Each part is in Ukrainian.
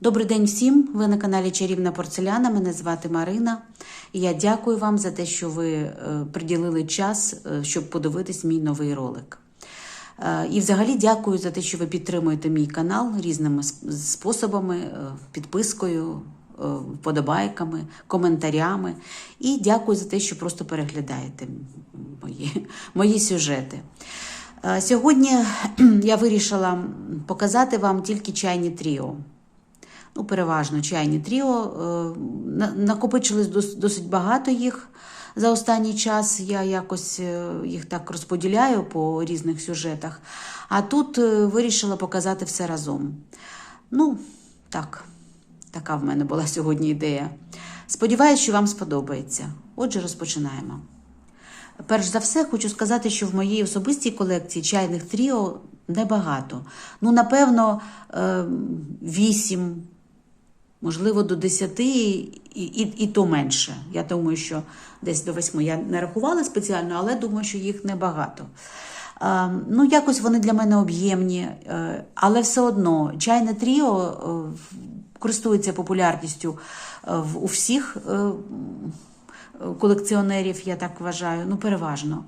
Добрий день всім! Ви на каналі Чарівна Порцеляна. Мене звати Марина. Я дякую вам за те, що ви е, приділили час, е, щоб подивитись мій новий ролик. Е, І взагалі дякую за те, що ви підтримуєте мій канал різними способами, підпискою, вподобайками, коментарями. І дякую за те, що просто переглядаєте мої, мої сюжети. Сьогодні я вирішила показати вам тільки чайні тріо. Ну, переважно чайні тріо. Е, Накопичилось досить багато їх за останній час. Я якось е, їх так розподіляю по різних сюжетах. А тут е, вирішила показати все разом. Ну, так, така в мене була сьогодні ідея. Сподіваюсь, що вам сподобається. Отже, розпочинаємо. Перш за все, хочу сказати, що в моїй особистій колекції чайних тріо небагато. Ну, напевно, вісім, можливо, до десяти, і, і, і то менше. Я думаю, що десь до восьми. Я не рахувала спеціально, але думаю, що їх небагато. Е, Ну, якось вони для мене об'ємні, е, але все одно чайне тріо е, користується популярністю у всіх колекціонерів, я так вважаю, ну переважно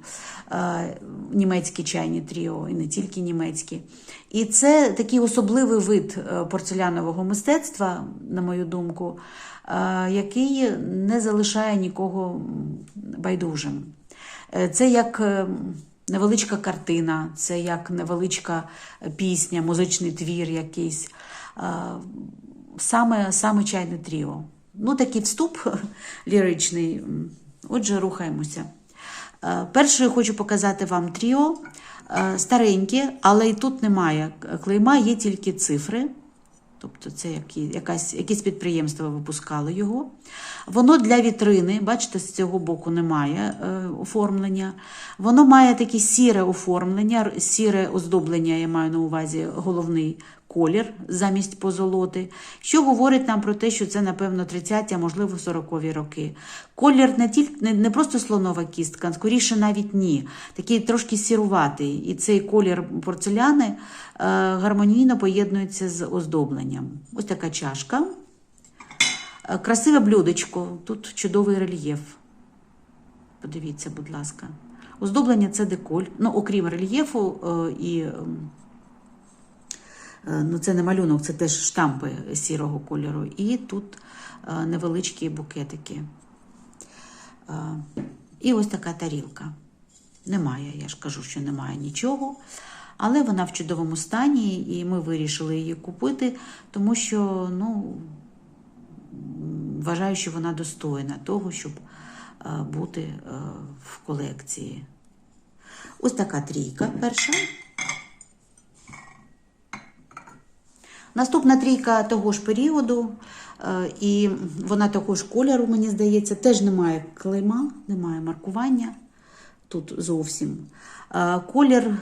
е, німецькі чайні тріо, і не тільки німецькі. І це такий особливий вид е, порцелянового мистецтва, на мою думку, е, який не залишає нікого байдужим. Це як невеличка картина, це як невеличка пісня, музичний твір якийсь. Саме, саме чайне тріо. Ну, такий вступ ліричний. Отже, рухаємося. Е, Першою хочу показати вам тріо. Е, Стареньке, але і тут немає клейма, є тільки цифри. Тобто це якась, якесь підприємство випускало його. Воно для вітрини, бачите, з цього боку немає е, оформлення. Воно має таке сіре оформлення, сіре оздоблення, я маю на увазі головний колір замість позолоти, що говорить нам про те, що це, напевно, 30-ті, а можливо, 40-ві роки. Колір не, тільки, не, не просто слонова кістка, скоріше навіть ні. Такий трошки сіруватий. І цей колір порцеляни е, гармонійно поєднується з оздобленням. Ось така чашка. Е, Красиве блюдечко, тут чудовий рельєф. Подивіться, будь ласка. Оздоблення це деколь. Ну, окрім рельєфу е, і. Е, Ну, це не малюнок, це теж штампи сірого кольору. І тут е, невеличкі букетики. Е, І ось така тарілка. Немає, я ж кажу, що немає нічого. Але вона в чудовому стані, і ми вирішили її купити, тому що ну, вважаю, що вона достойна того, щоб бути в колекції. Ось така трійка перша. Наступна трійка того ж періоду, е, і вона того ж кольору, мені здається, теж немає клейма, немає маркування тут зовсім. Е, Колір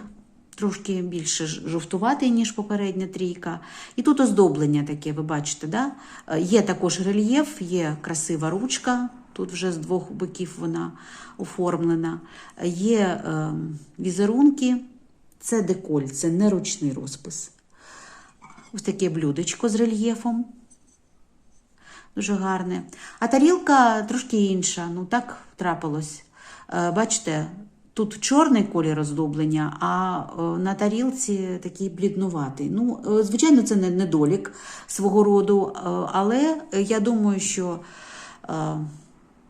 трошки більше жовтуватий, ніж попередня трійка. І тут оздоблення таке, ви бачите, да? Е, є також рельєф, є красива ручка. Тут вже з двох боків вона оформлена. Є е, візерунки, це деколь, це не ручний розпис. Ось таке блюдечко з рельєфом. Дуже гарне. А тарілка трошки інша. Ну, так трапилось. Е, Бачите, тут чорний колір оздоблення, а е, на тарілці такий бліднуватий. Ну, е, звичайно, це не недолік свого роду, але я думаю, що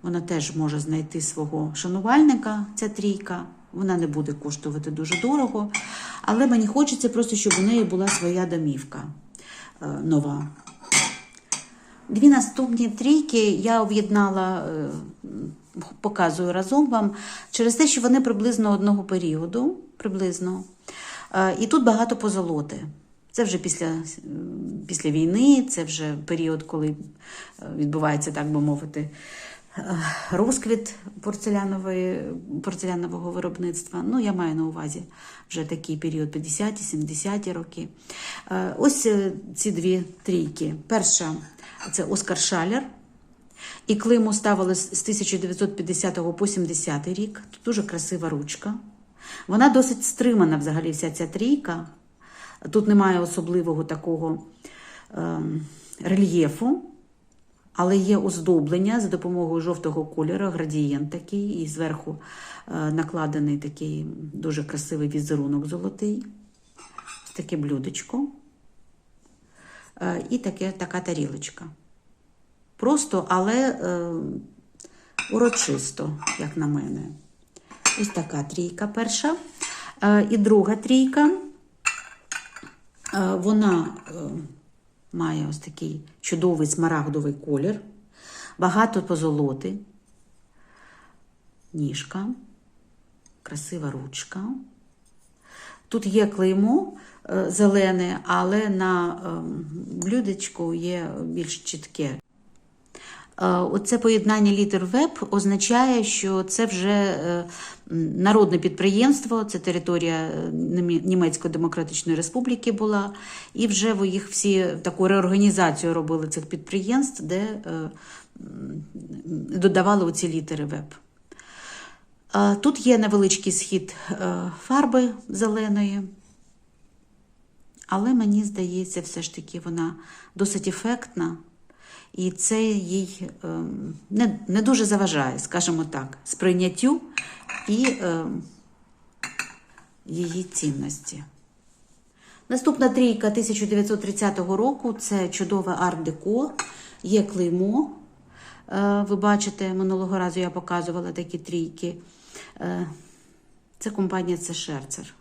вона теж може знайти свого шанувальника, ця трійка. Вона не буде коштувати дуже дорого, але мені хочеться просто, щоб у неї була своя домівка е, нова. Дві наступні трійки я об'єднала, е, показую разом вам, через те, що вони приблизно одного періоду. Приблизно. Е, І тут багато позолоти. Це вже після, після війни, це вже період, коли відбувається, так би мовити, розквіт порцелянової, порцелянового виробництва. Ну, я маю на увазі вже такий період 50-ті, 70-ті роки. Е, Ось е, ці дві трійки. Перша це Оскар Шалер. І клеймо ставили з з 1950 по 70 рік. Тут дуже красива ручка. Вона досить стримана взагалі, вся ця трійка. Тут немає особливого такого ем, рельєфу, але є оздоблення за допомогою жовтого кольору, градієнт такий, і зверху е, накладений такий дуже красивий візерунок золотий. Ось таке блюдечко. Е, і таке, така тарілочка. Просто, але е, урочисто, як на мене. Ось така трійка перша. Е, і друга трійка. Е, вона е, має ось такий чудовий смарагдовий колір, багато позолоти, ніжка, красива ручка. Тут є клеймо е, зелене, але на е, блюдечку є більш чітке. Е, Оце поєднання літер ВЕБ означає, що це вже е, народне підприємство, це територія е, Німецької Демократичної Республіки була, і вже їх всі таку реорганізацію робили цих підприємств, де додавали оці літери ВЕБ. Тут є невеличкий схід фарби зеленої, але мені здається, все ж таки вона досить ефектна. І це їй ем, не, не дуже заважає, скажімо так, сприйняттю і ем, її цінності. Наступна трійка 1930 року це чудове арт-деко, є клеймо. Е, Ви бачите, минулого разу я показувала такі трійки. Е, Це компанія це Шерцер.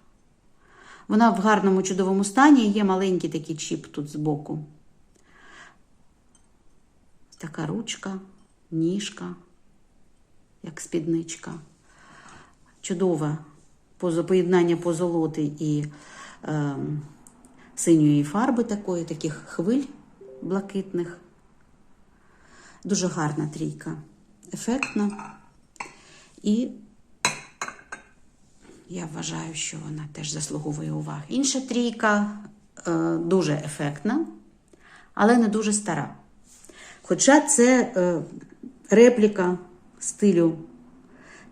Вона в гарному чудовому стані, є маленький такий чіп тут збоку. Така ручка, ніжка, як спідничка. Чудове поєднання позолоти і е, синьої фарби такої, таких хвиль блакитних. Дуже гарна трійка, ефектна. І я вважаю, що вона теж заслуговує уваги. Інша трійка е, дуже ефектна, але не дуже стара. Хоча це е, репліка стилю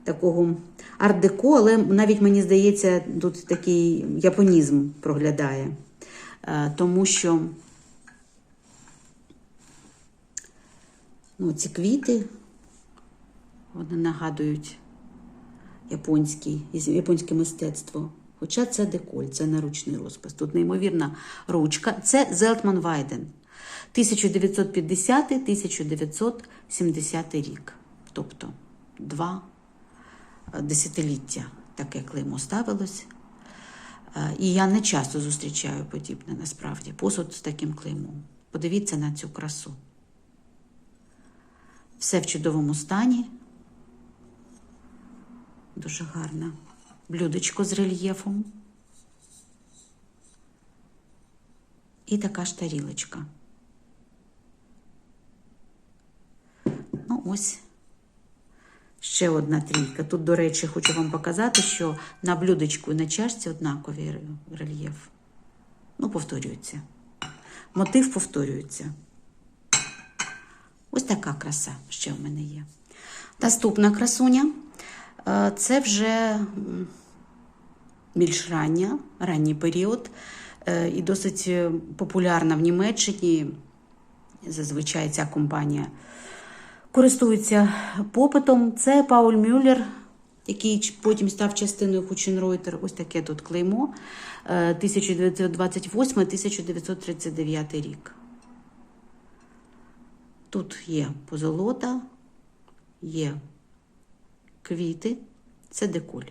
такого арт-деко, але навіть мені здається, тут такий японізм проглядає. Е, тому що ну, ці квіти вони нагадують японський, японське мистецтво. Хоча це деколь, це наручний розпис. Тут неймовірна ручка. Це Зелтман Вайден. 1950-1970 рік. Тобто два е, десятиліття таке клеймо ставилось. Е, І я не часто зустрічаю подібне насправді. Посуд з таким клеймом. Подивіться на цю красу. Все в чудовому стані. Дуже гарна. Блюдечко з рельєфом. І така ж тарілочка. Ну, ось ще одна трійка. Тут, до речі, хочу вам показати, що на блюдечку і на чашці однаковий рельєф. Ну, повторюється. Мотив повторюється. Ось така краса ще в мене є. Наступна красуня е, це вже більш рання, ранній період е, і досить е, популярна в Німеччині. Зазвичай ця компанія користується попитом. Це Пауль Мюллер, який потім став частиною Хученройтер. Ось таке тут клеймо. е, 1928-1939 рік. Тут є позолота, є квіти, це деколь.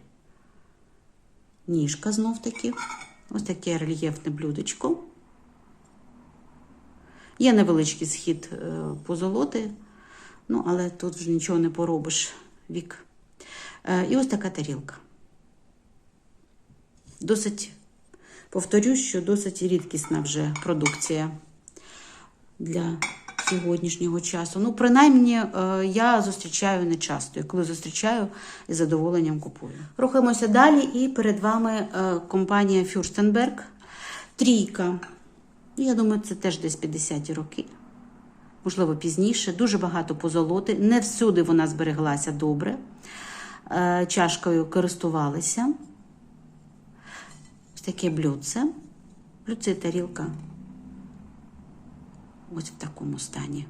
Ніжка знов таки. Ось таке рельєфне блюдечко. Є невеличкий схід е, позолоти, ну, але тут вже нічого не поробиш вік. Е, І ось така тарілка. Досить, повторюсь, що досить рідкісна вже продукція для сьогоднішнього часу. Ну, принаймні, е, я зустрічаю не часто. Коли зустрічаю, із задоволенням купую. Рухаємося далі, і перед вами е, компанія Фюрстенберг. Трійка. Ну, Я думаю, це теж десь 50-ті роки. Можливо, пізніше. Дуже багато позолоти. Не всюди вона збереглася добре. Е, Чашкою користувалися. Ось таке блюдце. Блюдце і тарілка ось в такому стані.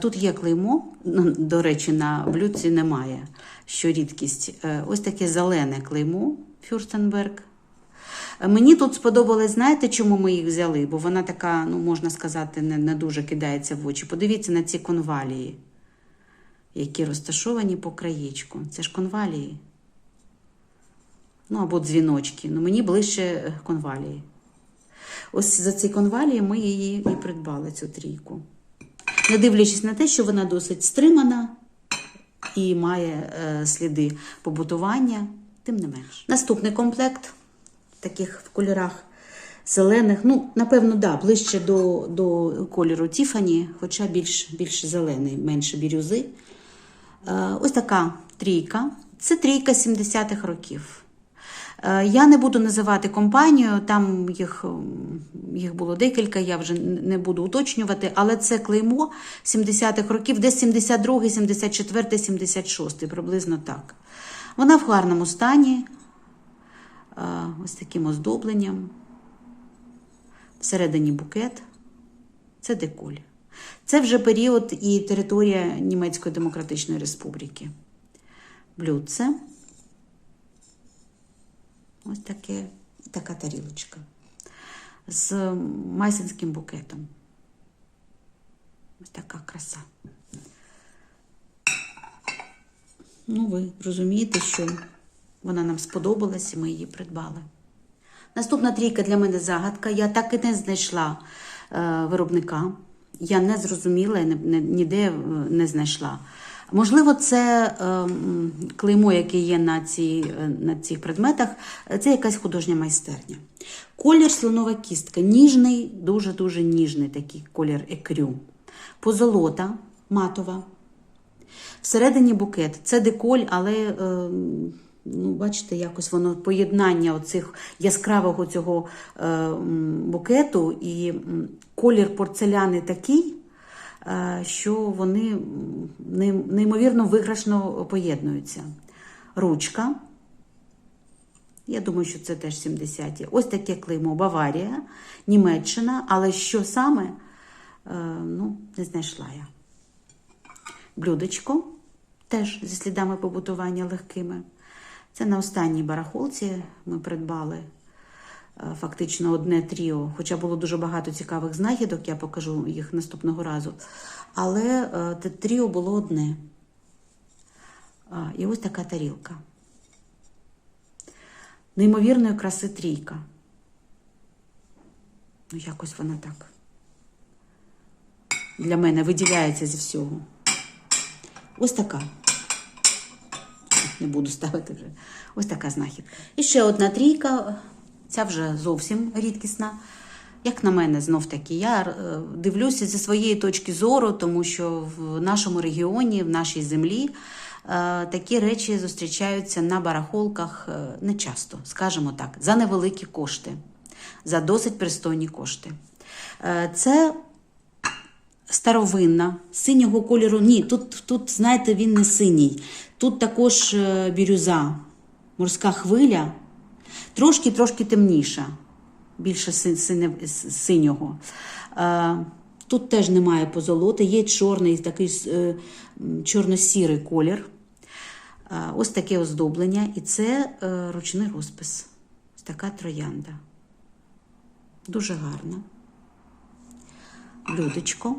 Тут є клеймо, ну, до речі, на блюдці немає, що рідкість. Е, Ось таке зелене клеймо Фюрстенберг. Мені тут сподобалось, знаєте, чому ми їх взяли? Бо вона така, ну можна сказати, не, не дуже кидається в очі. Подивіться на ці конвалії, які розташовані по краєчку. Це ж конвалії. Ну або дзвіночки. Ну мені ближче е, конвалії. Ось за ці конвалії ми її і придбали, цю трійку. Не дивлячись на те, що вона досить стримана і має е, сліди побутування, тим не менш. Наступний комплект таких в кольорах зелених. Ну, напевно, да, ближче до, до кольору Тіфані, хоча більш, більш зелений, менше бірюзи. Е, ось така трійка. Це трійка 70-х років. Е, Я не буду називати компанію, там їх, їх було декілька, я вже не буду уточнювати, але це клеймо 70-х років, десь 72, 74, 76, приблизно так. Вона в гарному стані, ось таким оздобленням. Всередині букет. Це деколь. Це вже період і територія Німецької Демократичної Республіки. Блюдце. Ось таке, така тарілочка з майсинським букетом. Ось така краса. Ну, ви розумієте, що вона нам сподобалась і ми її придбали. Наступна трійка для мене загадка. Я так і не знайшла е, виробника. Я не зрозуміла не, не, ніде е, не знайшла. Можливо, це е, клеймо, яке є на, цій, е, на цих предметах, це якась художня майстерня. Колір слонова кістка, ніжний, дуже-дуже ніжний такий колір екрю. Позолота матова. Всередині букет. Це деколь, але е, ну, бачите, якось воно поєднання оцих яскравого цього е, букету і колір порцеляни такий, е, що вони неймовірно виграшно поєднуються. Ручка. Я думаю, що це теж 70-ті. Ось таке клеймо Баварія, Німеччина, але що саме, е, ну, не знайшла я. Блюдечко теж зі слідами побутування легкими. Це на останній барахолці ми придбали е, фактично одне тріо, хоча було дуже багато цікавих знахідок, я покажу їх наступного разу. Але е, те тріо було одне. І ось така тарілка. Неймовірної краси трійка. Ну, якось вона так. Для мене виділяється зі всього. Ось така. Не буду ставити вже. Ось така знахідка. І ще одна трійка. Ця вже зовсім рідкісна. Як на мене, знов таки, я е, дивлюся зі своєї точки зору, тому що в нашому регіоні, в нашій землі е, такі речі зустрічаються на барахолках е, не часто, скажімо так, за невеликі кошти, за досить пристойні кошти. Це старовинна, синього кольору. Ні, тут, тут, знаєте, він не синій. Тут також е, бірюза, морська хвиля, трошки-трошки темніша, більше синього. Е, Тут теж немає позолоти, є чорний, такий е, чорно-сірий колір. Ось таке оздоблення, і це ручний розпис. Ось така троянда. Дуже гарна блюдечко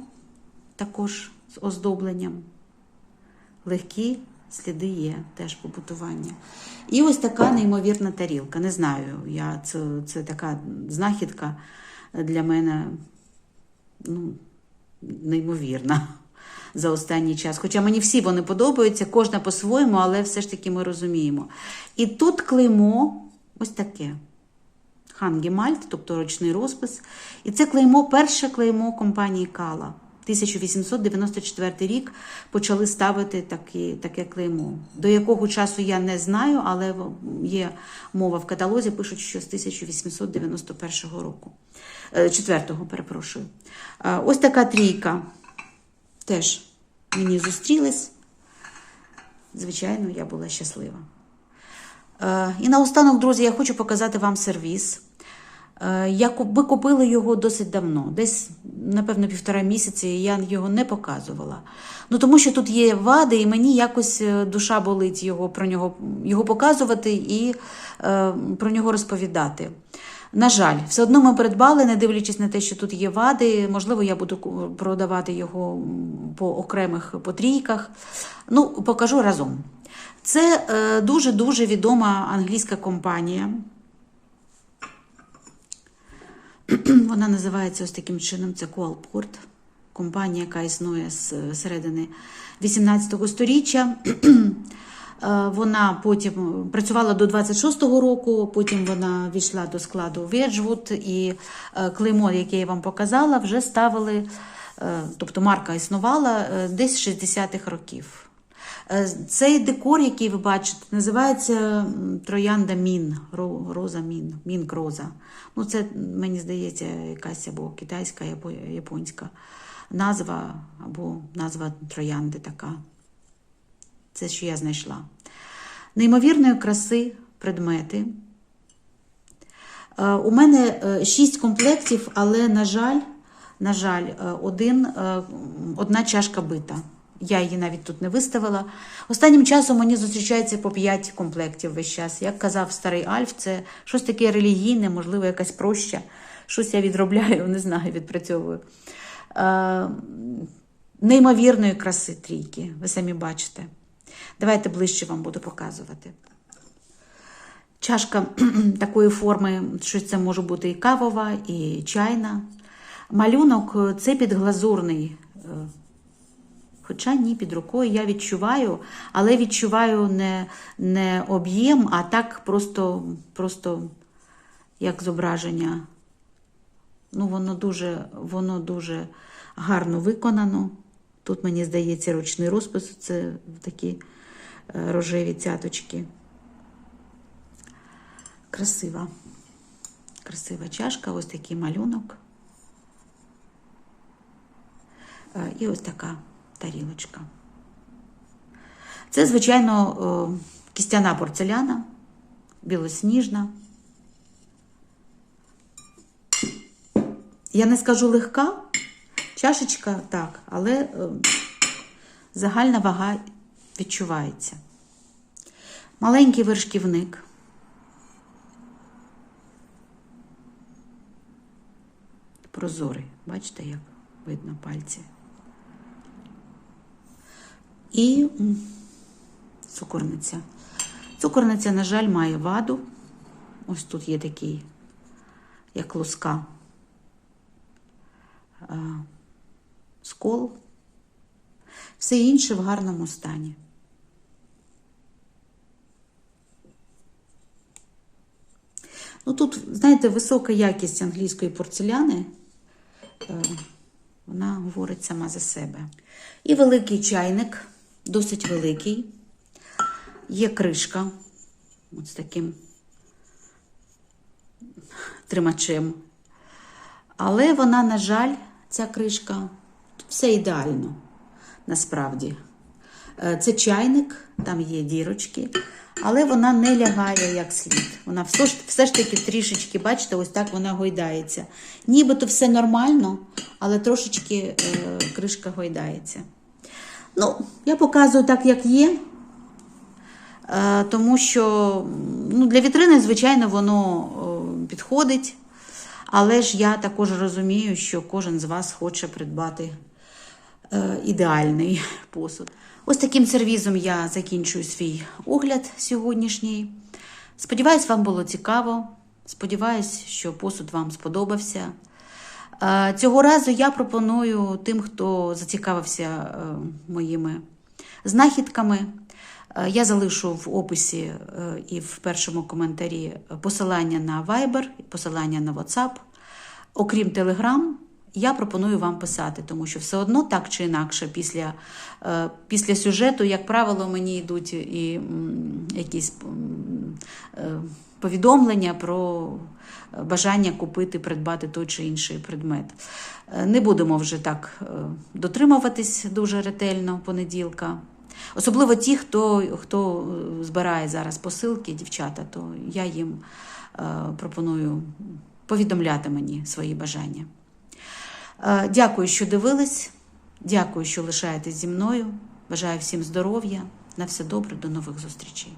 також з оздобленням. Легкі сліди є теж побутування. І ось така неймовірна тарілка. Не знаю, я, це, це така знахідка для мене ну, неймовірна за останній час. Хоча мені всі вони подобаються, кожна по-своєму, але все ж таки ми розуміємо. І тут клеймо ось таке. Хангемальт, тобто ручний розпис. І це клеймо, перше клеймо компанії Кала. 1894 рік почали ставити такі, таке клеймо. До якого часу я не знаю, але є мова в каталозі, пишуть, що з 1891 року. Е, Четвертого, перепрошую. Е, Ось така трійка теж мені зустрілась. Звичайно, я була щаслива. Е, І наостанок, друзі, я хочу показати вам сервіс. Е, Я ми купили його досить давно, десь, напевно, півтора місяці, і я його не показувала. Ну, тому що тут є вади, і мені якось е, душа болить його про нього, його показувати і е, про нього розповідати. На жаль, все одно ми придбали, не дивлячись на те, що тут є вади. Можливо, я буду продавати його по окремих потрійках. Ну, покажу разом. Це е, дуже-дуже відома англійська компанія. Вона називається ось таким чином: це Qualport. Компанія, яка існує з середини 18 століття. Е, Вона потім працювала до 26-го року, потім вона війшла до складу Wedgwood і е, клеймо, яке я вам показала, вже ставили, е, тобто марка існувала десь з 60-х років. Е, Цей декор, який ви бачите, називається Троянда Мін, Роза Мін, Мінк Роза. Ну, це, мені здається, якась або китайська, або японська назва, або назва троянди така. Це, що я знайшла. Неймовірної краси предмети. Е, У мене е, шість комплектів, але, на жаль, на жаль, один, одна чашка бита. Я її навіть тут не виставила. Останнім часом мені зустрічається по 5 комплектів весь час. Як казав старий Альф, це щось таке релігійне, можливо, якась проща. Щось я відробляю, не знаю, відпрацьовую. Е, неймовірної краси трійки, ви самі бачите. Давайте ближче вам буду показувати. Чашка такої форми, що це може бути і кавова, і чайна. Малюнок е, це підглазурний. Хоча ні, під рукою я відчуваю, але відчуваю не, не об'єм, а так просто, просто як зображення. Ну, воно дуже, воно дуже гарно виконано. Тут, мені здається, ручний розпис це такі е, рожеві цяточки. Красива. Красива чашка, ось такий малюнок. Е, І ось така тарілочка. Це, звичайно, е, кістяна порцеляна, білосніжна. Я не скажу легка, чашечка так, але е, загальна вага відчувається. Маленький вершківник. Прозорий. Бачите, як видно пальці. І цукорниця. Цукорниця, на жаль, має ваду. Ось тут є такий, як луска, е, скол. Все інше в гарному стані. Ну тут, знаєте, висока якість англійської порцеляни. Е, Вона говорить сама за себе. І великий чайник, досить великий. Є кришка от з таким тримачем. Але вона, на жаль, ця кришка, все ідеально, насправді. Е, Це чайник, там є дірочки, але вона не лягає як слід. Вона все ж, все ж таки трішечки, бачите, ось так вона гойдається. Нібито все нормально, але трошечки е, кришка гойдається. Ну, я показую так, як є. Е, Тому що ну, для вітрини, звичайно, воно підходить. Але ж я також розумію, що кожен з вас хоче придбати е, ідеальний посуд. Ось таким сервізом я закінчую свій огляд сьогоднішній. Сподіваюсь, вам було цікаво. Сподіваюсь, що посуд вам сподобався. Цього разу я пропоную тим, хто зацікавився е, моїми знахідками. е, Я залишу в описі е, і в першому коментарі посилання на Viber, посилання на WhatsApp. Окрім Telegram, я пропоную вам писати, тому що все одно так чи інакше, після, після сюжету, як правило, мені йдуть і якісь повідомлення про бажання купити, придбати той чи інший предмет. Е, Не будемо вже так е, дотримуватись дуже ретельно понеділка. Особливо ті, хто, хто е, збирає зараз посилки, дівчата, то я їм е, пропоную повідомляти мені свої бажання. Е, Дякую, що дивились. Дякую, що лишаєтесь зі мною. Бажаю всім здоров'я. На все добре, до нових зустрічей.